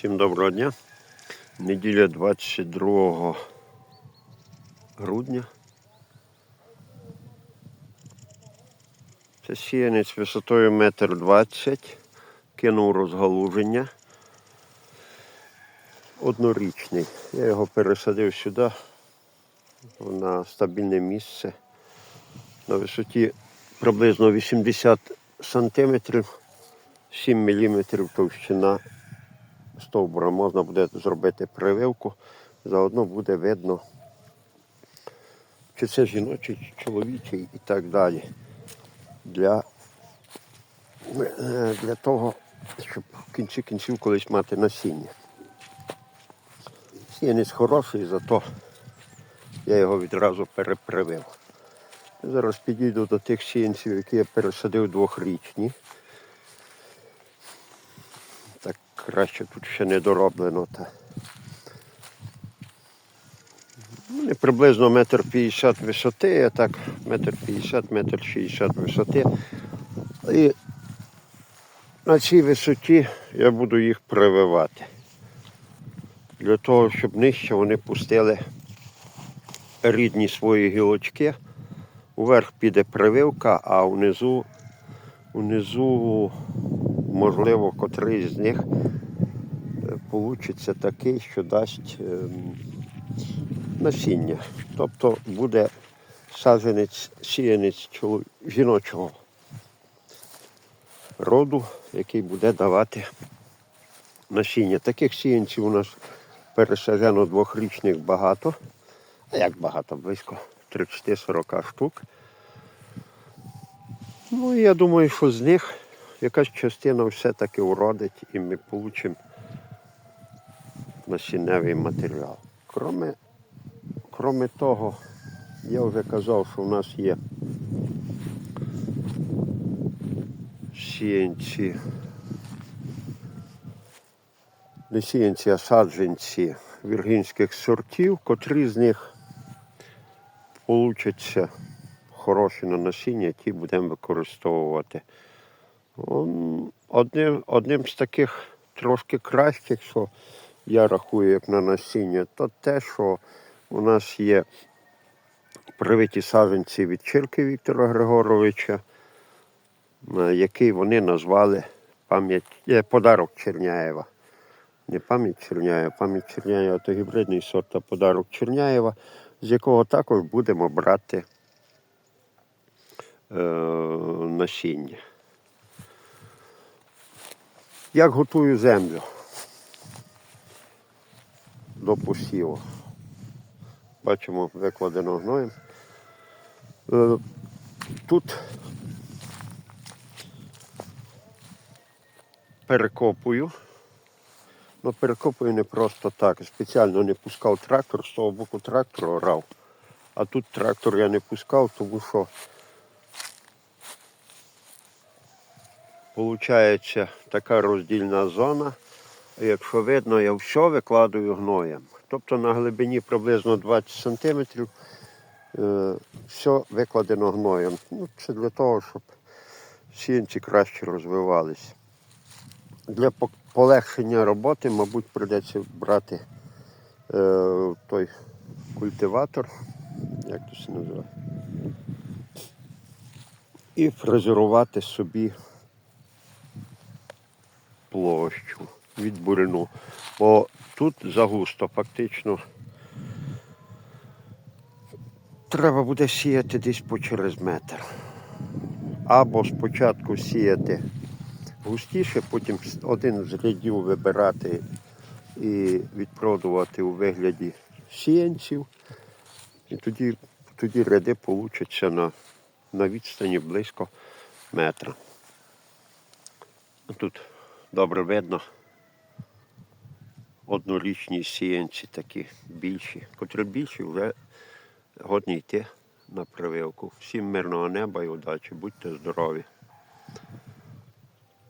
Всім доброго дня. Неділя 22 грудня. Це сіянець висотою метр двадцять. Кинув розгалуження. Однорічний. Я його пересадив сюди на стабільне місце. На висоті приблизно 80 сантиметрів, 7 міліметрів товщина стовбура можна буде зробити прививку, заодно буде видно, чи це жіночий, чи чоловічий і так далі. Для, е, для того, щоб в кінці кінців колись мати насіння. Сіянець хороший, зато я його відразу перепривив. Зараз підійду до тих сіянців, які я пересадив двохрічні. Так краще тут ще не дороблено. Та. Вони приблизно метр п'ятдесят висоти, а так метр п'ятдесят, метр шістдесят висоти. І на цій висоті я буду їх прививати. Для того, щоб нижче вони пустили рідні свої гілочки. Уверх піде прививка, а внизу, внизу можливо, котрий з них вийде такий, що дасть ем, насіння. Тобто буде саджанець, сіянець жіночого роду, який буде давати насіння. Таких сіянців у нас пересаджено двохрічних багато. А як багато? Близько 30-40 штук. Ну і я думаю, що з них якась частина все-таки уродить і ми получимо насінневий матеріал. Кроме, кроме того, я вже казав, що в нас є сіянці, не сіянці, а саджанці віргінських сортів, котрі з них получаться хороші на насіння, ті будемо використовувати. Одним, одним з таких трошки кращих, що я рахую як на насіння, то те, що у нас є привиті саджанці від Чирки Віктора Григоровича, який вони назвали пам'ять, е, подарок Черняєва. Не пам'ять Черняєва, пам'ять Черняєва то гібридний сорт, а подарок Черняєва, з якого також будемо брати е, насіння. Як готую землю до посіву? Бачимо, викладено гноєм. Е, Тут перекопую. Ну, перекопую не просто так. Спеціально не пускав трактор, з того боку трактор орав. А тут трактор я не пускав, тому що Получається така роздільна зона. Якщо видно, я все викладаю гноєм. Тобто на глибині приблизно 20 см е, все викладено гноєм. Ну, це для того, щоб сіянці краще розвивались. Для полегшення роботи, мабуть, прийдеться брати е, той культиватор, як це називає, і фрезерувати собі площу від бурину. Бо тут загусто фактично треба буде сіяти десь по через метр. Або спочатку сіяти густіше, потім один з рядів вибирати і відпродувати у вигляді сіянців. І тоді, тоді ряди получаться на, на відстані близько метра. Тут добре видно. Однорічні сіянці такі більші, котрі більші вже годні йти на прививку. Всім мирного неба і удачі, будьте здорові.